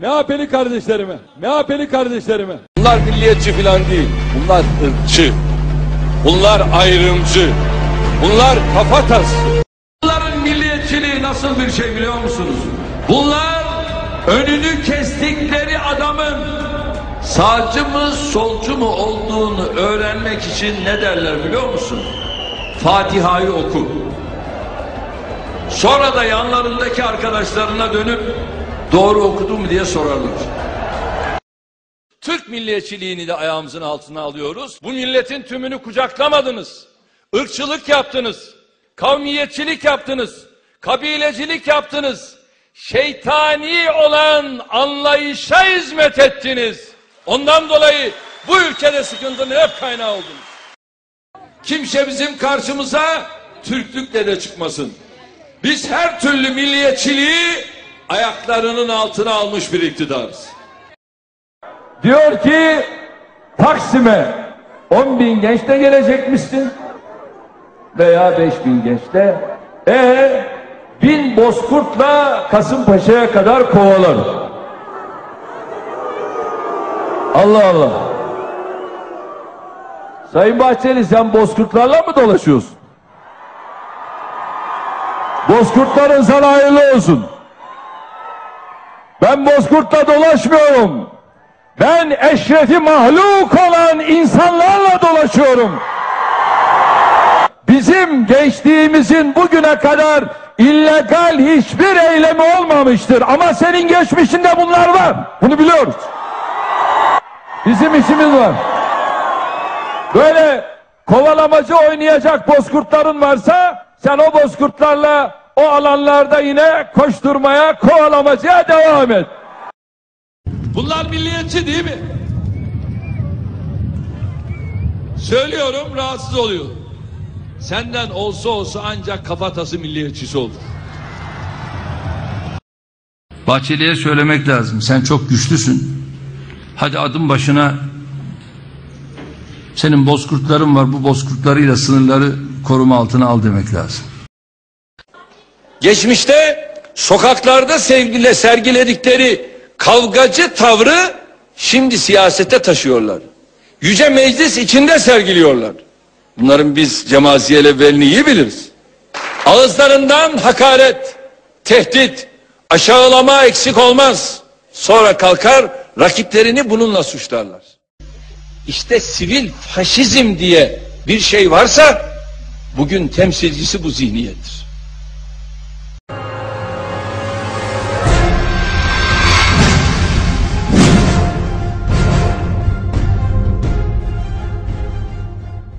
MHP'li kardeşlerime, MHP'li kardeşlerime. Bunlar milliyetçi filan değil. Bunlar ırkçı. Bunlar ayrımcı. Bunlar kafatası. Bunların milliyetçiliği nasıl bir şey biliyor musunuz? Bunlar önünü kestikleri adamın sağcı mı solcu mu olduğunu öğrenmek için ne derler biliyor musun? Fatiha'yı oku. Sonra da yanlarındaki arkadaşlarına dönüp doğru okudun mu diye sorarlar. Türk milliyetçiliğini de ayağımızın altına alıyoruz. Bu milletin tümünü kucaklamadınız. Irkçılık yaptınız. Kavmiyetçilik yaptınız. Kabilecilik yaptınız. Şeytani olan anlayışa hizmet ettiniz. Ondan dolayı bu ülkede sıkıntının hep kaynağı oldunuz. Kimse bizim karşımıza Türklükle de çıkmasın. Biz her türlü milliyetçiliği ayaklarının altına almış bir iktidarız. Diyor ki Taksim'e 10 bin genç de gelecekmişsin veya 5 bin genç de e bin bozkurtla Kasımpaşa'ya kadar kovalar. Allah Allah. Sayın Bahçeli sen bozkurtlarla mı dolaşıyorsun? Bozkurtların sana hayırlı olsun. Ben bozkurtla dolaşmıyorum. Ben eşrefi mahluk olan insanlarla dolaşıyorum. Bizim gençliğimizin bugüne kadar illegal hiçbir eylemi olmamıştır. Ama senin geçmişinde bunlar var. Bunu biliyoruz. Bizim işimiz var. Böyle kovalamacı oynayacak bozkurtların varsa sen o bozkurtlarla o alanlarda yine koşturmaya, kovalamacaya devam et. Bunlar milliyetçi değil mi? Söylüyorum rahatsız oluyor. Senden olsa olsa ancak kafatası milliyetçisi olur. Bahçeli'ye söylemek lazım. Sen çok güçlüsün. Hadi adım başına senin bozkurtların var. Bu bozkurtlarıyla sınırları koruma altına al demek lazım. Geçmişte sokaklarda sevgile sergiledikleri kavgacı tavrı şimdi siyasete taşıyorlar. Yüce Meclis içinde sergiliyorlar. Bunların biz cemaziyel evvelini iyi biliriz. Ağızlarından hakaret, tehdit, aşağılama eksik olmaz. Sonra kalkar rakiplerini bununla suçlarlar. İşte sivil faşizm diye bir şey varsa bugün temsilcisi bu zihniyettir.